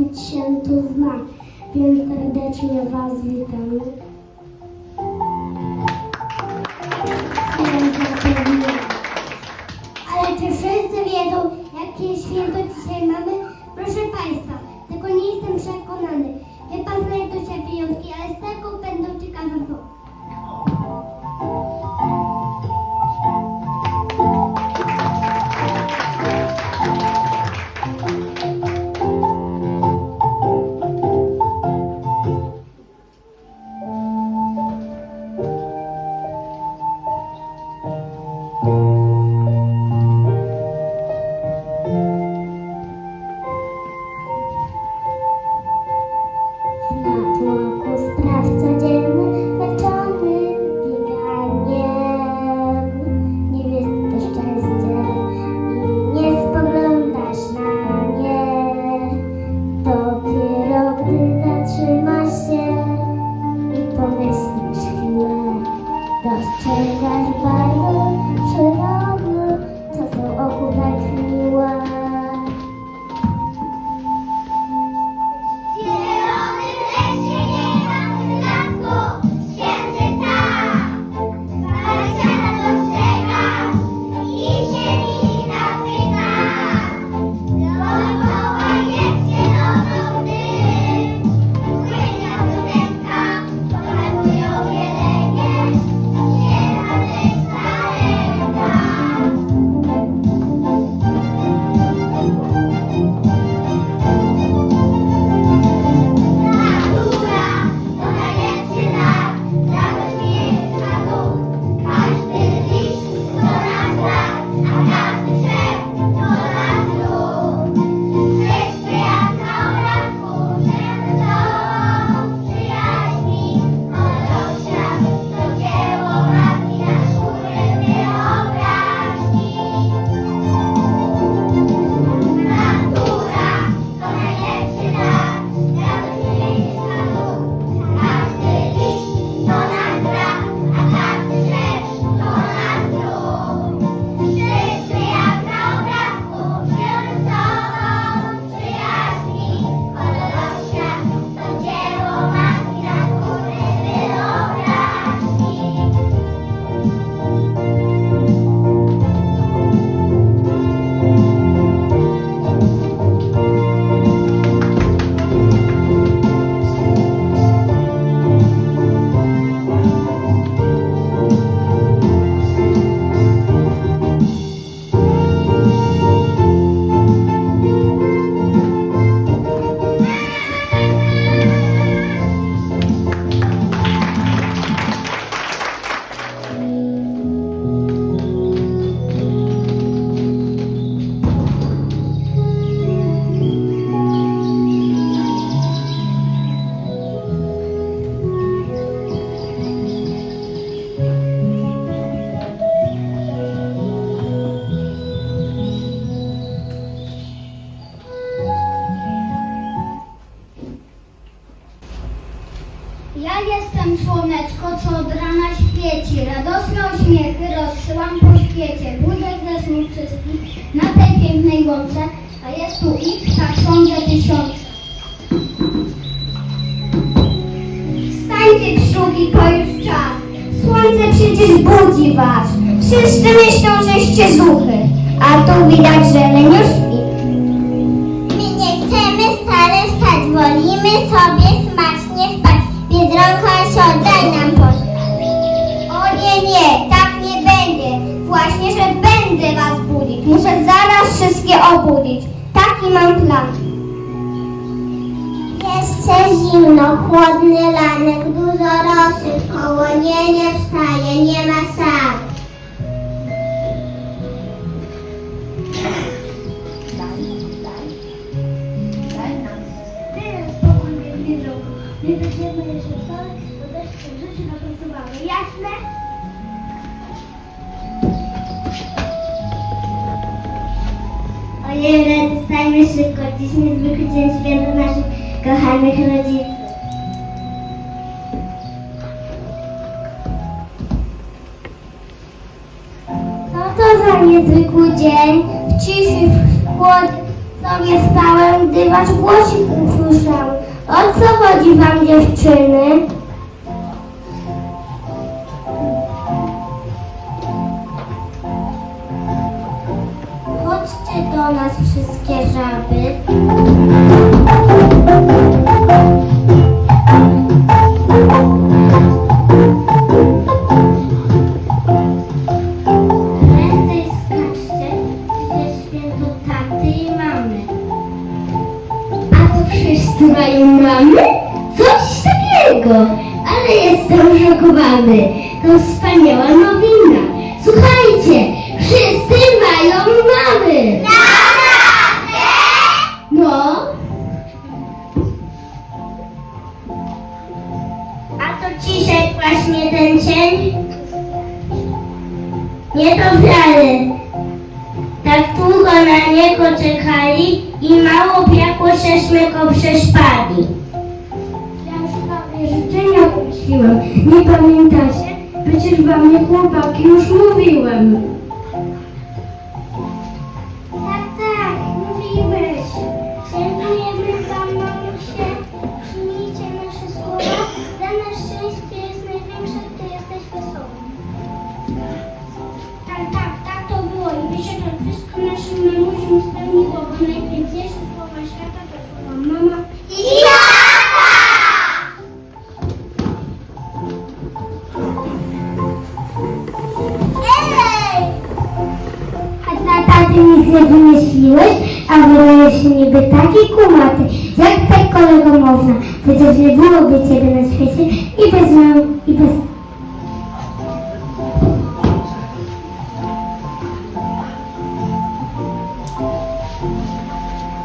bawić się tu z nami, więc serdecznie Was witamy. Ale czy wszyscy wiedzą, jakie święto dzisiaj mamy? Proszę Państwa, tego nie jestem przekonany. Chyba znajdą się wyjątki, ale z tego będą ciekawe. Ja jestem słoneczko, co od rana świeci. Radosne uśmiechy rozsyłam po świecie. Budzę ze snu wszystkich na tej pięknej łące, a jest tu ich, tak sądzę, tysiące. Wstańcie krzuki, to już czas. Słońce przecież budzi was. Wszyscy myślą, żeście zuchy, a tu widać, że nie. Szybko. Dziś niezwykły dzień święta naszych kochanych rodziców. Co to za niezwykły dzień? W ciszy, w chłodzie sobie stałem, gdy wasz głosik usłyszałem. O co chodzi wam dziewczyny? happen. Wiary. Tak długo na niego czekali i mało piakło żeśmy go przespali. Ja już prawie życzenia prosiłem. Nie pamiętacie? Przecież wam nie chłopaki już mówiłem. Nie wymyśliłeś, a wydajesz się niby taki kumaty. Jak tak kolego można? Przecież nie byłoby ciebie na świecie i bez mam, i bez...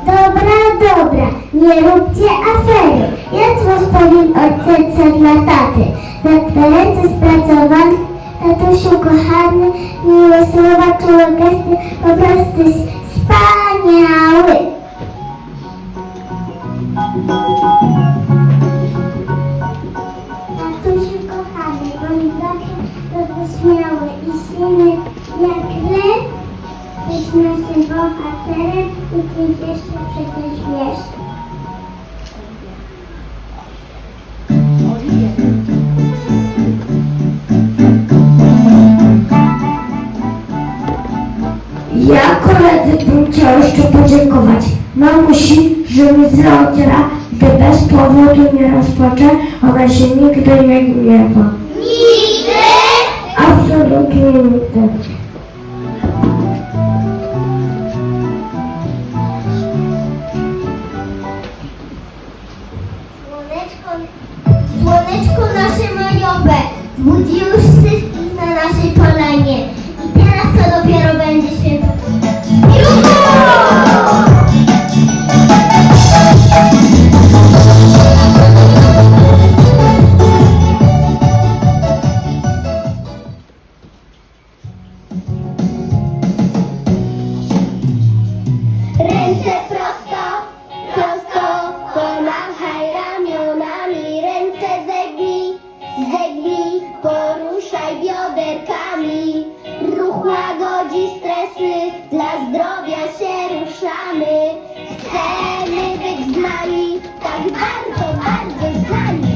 Dobra, dobra, nie róbcie afery. Ja coś powiem o cece dla taty. Na twe ręce spracowany, tatusiu kochany, miłe słowa, czułe gesty, po prostu s- wspaniały. Tatusiu kochany, bądź zawsze roześmiały i silny jak lew. Jesteś naszym bohaterem i kimś jeszcze przecież wiesz. Jeszcze podziękować mamusi, że mi zrodziła, gdy bez powodu nie rozpaczę, ona się nigdy nie gniewa. Nigdy! Absolutnie nigdy. Gel kemal güzel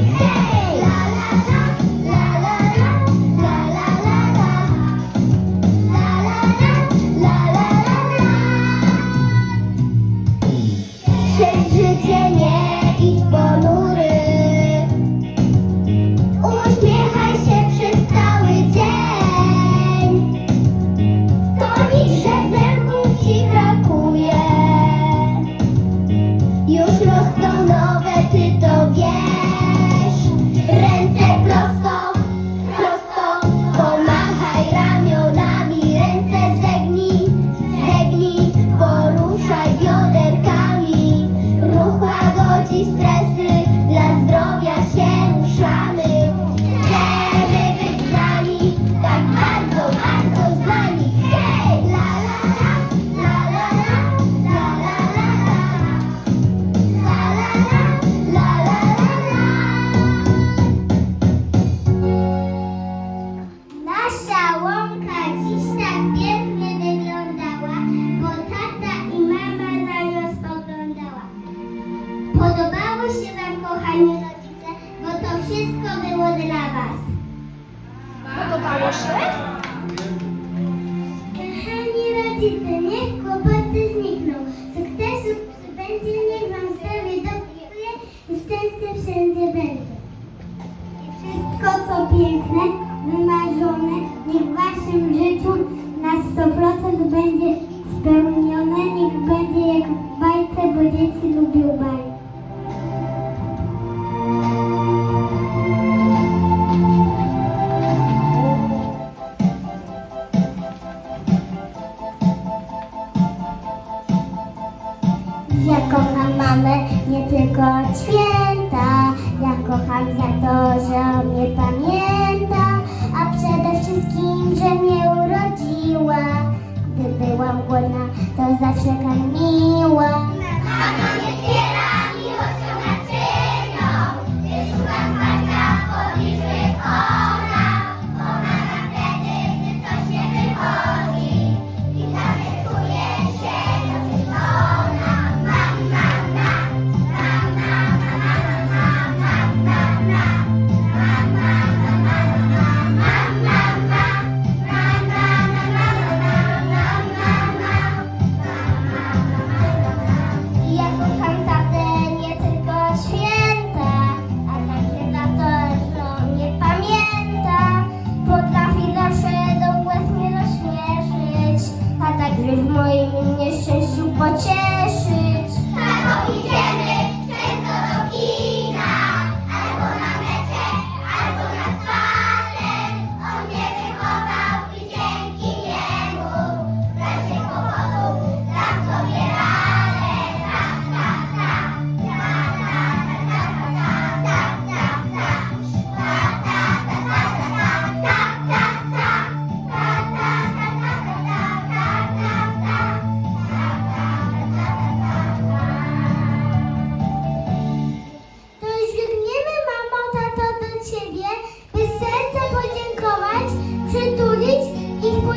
Proszę.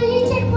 You take